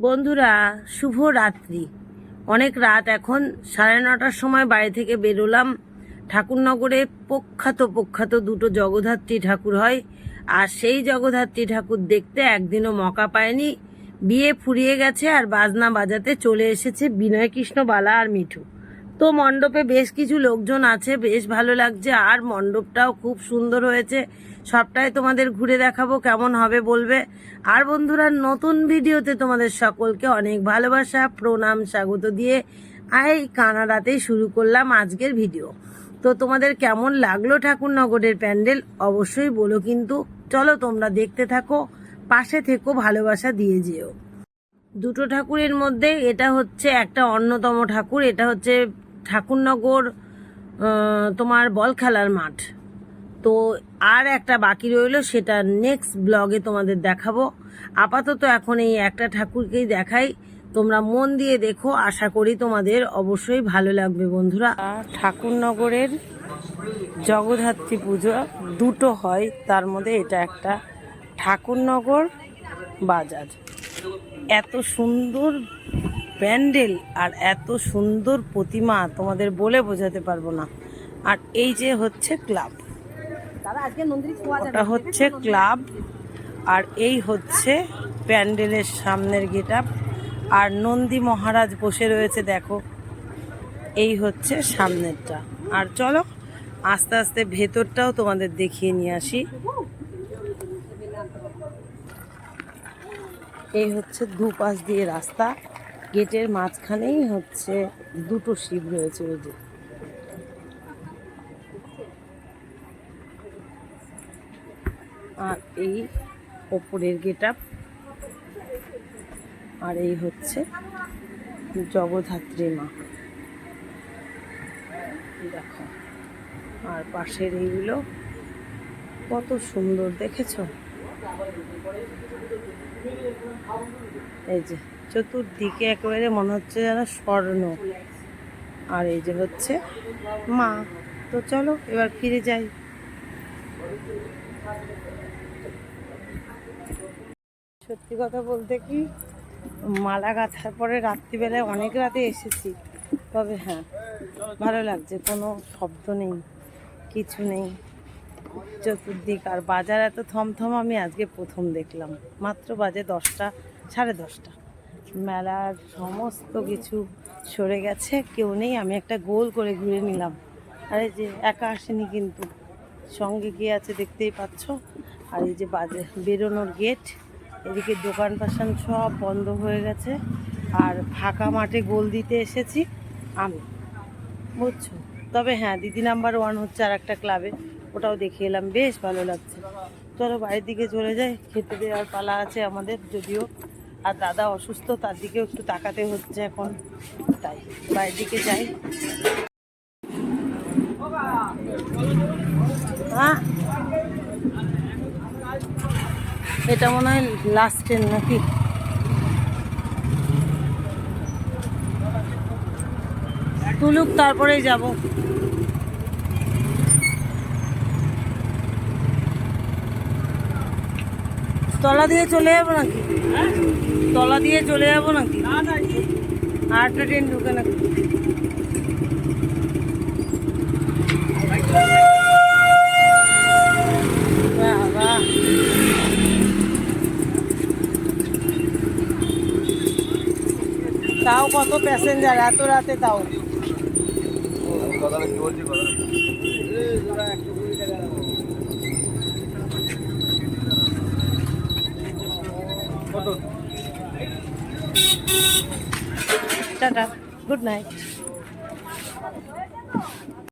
বন্ধুরা, শুভ রাত্রি। অনেক রাত এখন, সাড়ে নটার সময় বাড়ি থেকে বেরোলাম। ঠাকুরনগরে প্রখ্যাত প্রখ্যাত দুটো জগদ্ধাত্রী ঠাকুর হয়। আর সেই জগদ্ধাত্রী ঠাকুর দেখতে একদিনও মকা পায়নি। বিয়ে ফুরিয়ে গেছে আর বাজনা বাজাতে চলে এসেছে বিনয় কৃষ্ণ বালা আর মিঠু। তো মণ্ডপে বেশ কিছু লোকজন আছে, বেশ ভালো লাগছে। আর মণ্ডপটাও খুব সুন্দর হয়েছে। সবটাই তোমাদের ঘুরে দেখাবো, কেমন হবে বলবে। আর বন্ধুরা, নতুন ভিডিওতে তোমাদের সকলকে অনেক ভালোবাসা, প্রণাম, স্বাগত দিয়ে এই কানাডাতেই শুরু করলাম আজকের ভিডিও। তো তোমাদের কেমন লাগল ঠাকুরনগরের প্যান্ডেল? অবশ্যই বলো কিন্তু। চলো তোমরা দেখতে থাকো, পাশে থেকো, ভালোবাসা দিয়ে যেও। দুটো ঠাকুরের মধ্যে এটা হচ্ছে একটা অন্যতম ঠাকুর, এটা হচ্ছে ঠাকুরনগর তোমার বল খেলার মাঠ। তো আর একটা বাকি রইল, সেটা নেক্সট ব্লগে তোমাদের দেখাবো। আপাতত এখন এই একটা ঠাকুরকেই দেখাই। তোমরা মন দিয়ে দেখো, আশা করি তোমাদের অবশ্যই ভালো লাগবে, বন্ধুরা। ঠাকুরনগরের জগদ্ধাত্রী পুজো দুটো হয়, তার মধ্যে এটা একটা ঠাকুরনগর বাজার। এত সুন্দর প্যান্ডেল আর এত সুন্দর প্রতিমা তোমাদের বলে বোঝাতে পারব না। আর এই যে হচ্ছে ক্লাব। ওটা হচ্ছে ক্লাব। আর এই হচ্ছে প্যান্ডেলের সামনের গেট আর নন্দী মহারাজ বসে রয়েছে দেখো। এই হচ্ছে সামনেরটা। আর চলো আস্তে আস্তে ভেতরটাও তোমাদের দেখিয়ে নিয়ে আসি। এই হচ্ছে দুপাশ দিয়ে রাস্তা। গেটের মাঝখানেই হচ্ছে দুটো শিব রয়েছে ওই যে। আর এই ওপরের গেট আপ, আর এই হচ্ছে জগদ্ধাত্রী মা। দেখো, আর পাশের এইগুলো কত সুন্দর, দেখেছ? এই যে। চতুর্দিকে একেবারে মনে হচ্ছে যেন স্বর্ণ। আর এই যে হচ্ছে মা। তো চলো, এবার ফিরে যাই। সত্যি কথা বলতে কি, মালা গাঁথার পরে রাত্রিবেলায় অনেক রাতে এসেছি। তবে হ্যাঁ ভালো লাগছে, কোনো শব্দ নেই, কিছু নেই। চতুর্দিক আর বাজার এত থমথম, আমি আজকে প্রথম দেখলাম। মাত্র বাজে দশটা, সাড়ে দশটা। মেলার সমস্ত কিছু সরে গেছে, কেউ নেই, আমি একটা গোল করে ঘুরে নিলাম। আর এই যে একা আসেনি কিন্তু, সঙ্গে গিয়ে আছে দেখতেই পাচ্ছ? আর এই যে বাজে, বেরোনোর গেট এদিকে দোকান পাশান সব বন্ধ হয়ে গেছে। আর ফাঁকা মাঠে গোল দিতে এসেছি আমি। বুঝছ? তবে হ্যাঁ দিদি নাম্বার ওয়ান হচ্ছে আর একটা ক্লাবে ওটাও দেখে এলাম, বেশ ভালো লাগছে। চলো বাড়ির দিকে চলে যাই, খেতে দেওয়ার পালা আছে আমাদের, যদিও আর দাদা অসুস্থ, তার দিকেও একটু তাকাতে হচ্ছে এখন। তাই বাড়ির দিকে যাই। এটা মনে হয় লাস্ট ট্রেন নাকি? তুলুক, তারপরেই যাব। তলা দিয়ে চলে যাব নাকি? তলা দিয়ে চলে যাব নাকি? আর একটা ট্রেন ঢুকে নাকি? তাও কত প্যাসেঞ্জার এত রাতে তাও? Tata good night.